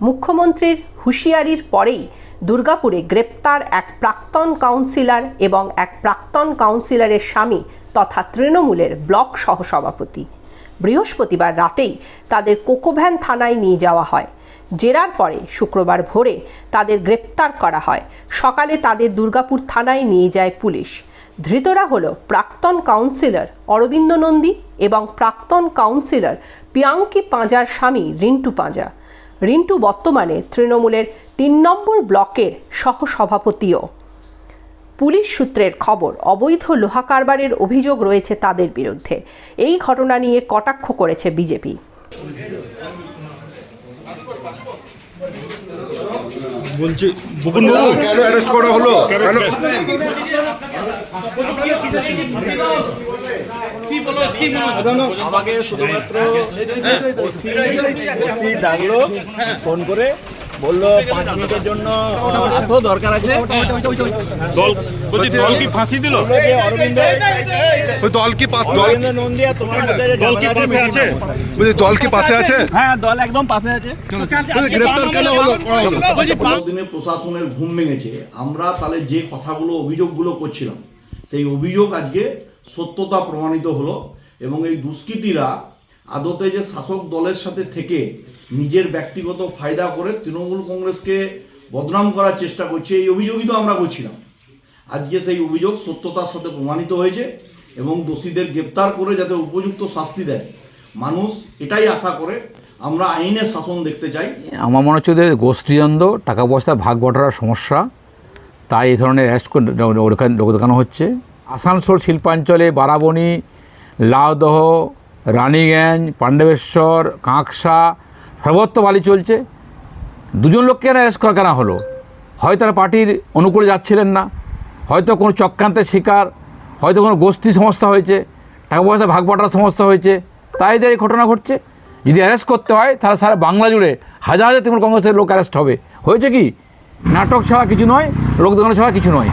মুখ্যমন্ত্রীর হুঁশিয়ারির পরেই দুর্গাপুরে গ্রেপ্তার এক প্রাক্তন কাউন্সিলর এবং এক প্রাক্তন কাউন্সিলরের স্বামী তথা তৃণমূলের ব্লক সহসভাপতি। বৃহস্পতিবার রাতেই তাদের কোকোভ্যান থানায় নিয়ে যাওয়া হয়। জেরার পরে শুক্রবার ভোরে তাদের গ্রেপ্তার করা হয়। সকালে তাদের দুর্গাপুর থানায় নিয়ে যায় পুলিশ। ধৃতরা হল প্রাক্তন কাউন্সিলর অরবিন্দ নন্দী এবং প্রাক্তন কাউন্সিলর পিয়াঙ্কি পাঁজার স্বামী রিন্টু পাঁজা। রিন্টু বর্তমানে তৃণমূলের তিন নম্বর ব্লকের সহসভাপতিও। পুলিশ সূত্রের খবর, অবৈধ লোহা কারবারের অভিযোগ রয়েছে তাদের বিরুদ্ধে। এই ঘটনা নিয়ে কটাক্ষ করেছে বিজেপি। বলছি বুকুন বাবু। কেন অ্যারেস্ট করা হলো? কেন? আমাকে শুধুমাত্র ওসি ডাকলো ফোন করে বলল পাঁচ মিনিটের জন্য আসো দরকার আছে। দল বলছি দল কি ফাঁসি দিল? অরবিন্দ দল কি দল অরবিন্দ নন্দী আর তোমার দল কি পাশে আছে? বলছি দল কি পাশে আছে? হ্যাঁ দল একদম পাশে আছে। কেন হলো? দিনে প্রশাসনের ঘুম ভেঙেছে। আমরা তাহলে যে কথাগুলো অভিযোগগুলো করছিলাম সেই অভিযোগ আজকে সত্যতা প্রমাণিত হলো এবং এই দুষ্কৃতীরা আদতে যে শাসক দলের সাথে থেকে নিজের ব্যক্তিগত ফায়দা করে তৃণমূল কংগ্রেসকে বদনাম করার চেষ্টা করছে এই অভিযোগই তো আমরা করছিলাম আজকে সেই অভিযোগ সত্যতার সাথে প্রমাণিত হয়েছে এবং দোষীদের গ্রেপ্তার করে যাতে উপযুক্ত শাস্তি দেয় মানুষ এটাই আশা করে আমরা আইনের শাসন দেখতে চাই আমার মনে হচ্ছে ওদের গোষ্ঠীদ্বন্দ্ব টাকা পয়সা ভাগ বটার সমস্যা তাই এই ধরনের অ্যারেস্ট দেখানো হচ্ছে আসানসোল শিল্পাঞ্চলে বারাবণী লাউদহ রানীগঞ্জ, পাণ্ডবেশ্বর, কাঁকসা, সর্বত্র বালি চলছে। দুজন লোককে অ্যারেস্ট করা, কেন হলো? হয়তো তারা পার্টির অনুকূলে যাচ্ছিলেন না, হয়তো কোনো চক্রান্তের শিকার, হয়তো কোনো গোষ্ঠী সমস্যা হয়েছে, টাকা পয়সা ভাগ বটার সমস্যা হয়েছে, তাই এই ঘটনা ঘটছে। যদি অ্যারেস্ট করতে হয়, তাহলে সারা বাংলা জুড়ে হাজার হাজার তৃণমূল কংগ্রেসের লোক অ্যারেস্ট হবে। হয়েছে কি? নাটক ছাড়া কিছু নয় লোক দেখানো ছাড়া কিছু নয়।